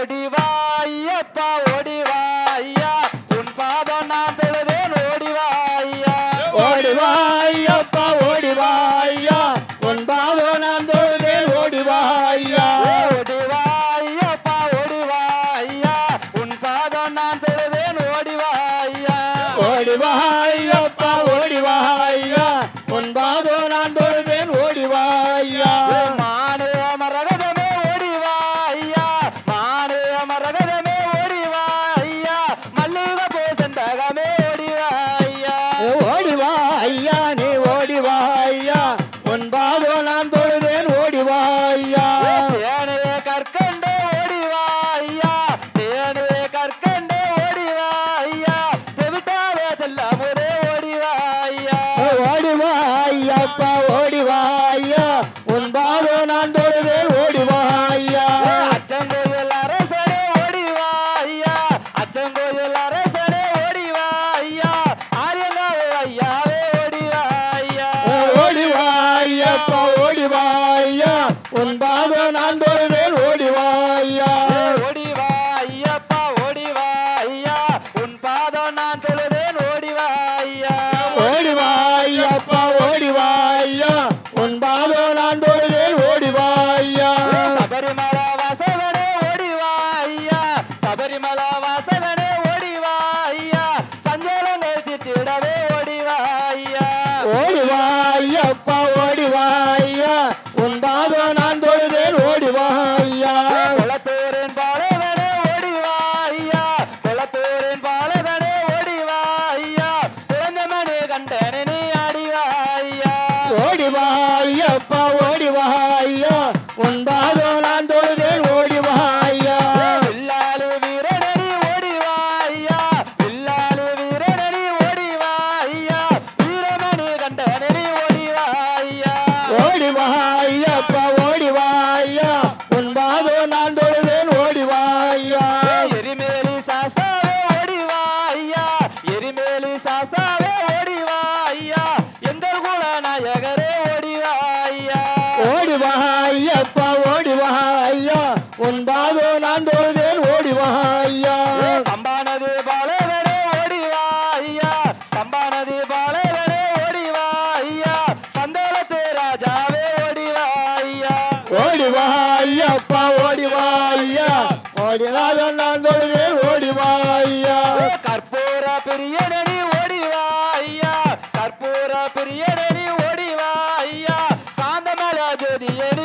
ஒடிவாயப்பா ஒடிவாயா உன் பாதம் நான் தொழுதேன் ஓடிவாயா ஓடிவாயா ஓடிவாயா எரிமேலி சாஸ்தாவே ஓடிவாய்யா எங்கள் குல நாயகரே ஓடிவாய்யா ஓடிவாயப்பா ஓடிவாயா உன் பாதோ நான் தொழுதேன் ஓடிவாயா கம்பானது பாலவனே ஓடிவாய்யா கம்பானது பாலவனே ஓடிவாய்யா பந்தளத்து ராஜாவே ஓடிவாய்யா ஓடிவாயப்பா ஓடிவாயா ஓடினாலும் நான் தொழுதேன் ஓடிவாயா கற்பூர பிரியனடி i Jodi Jodi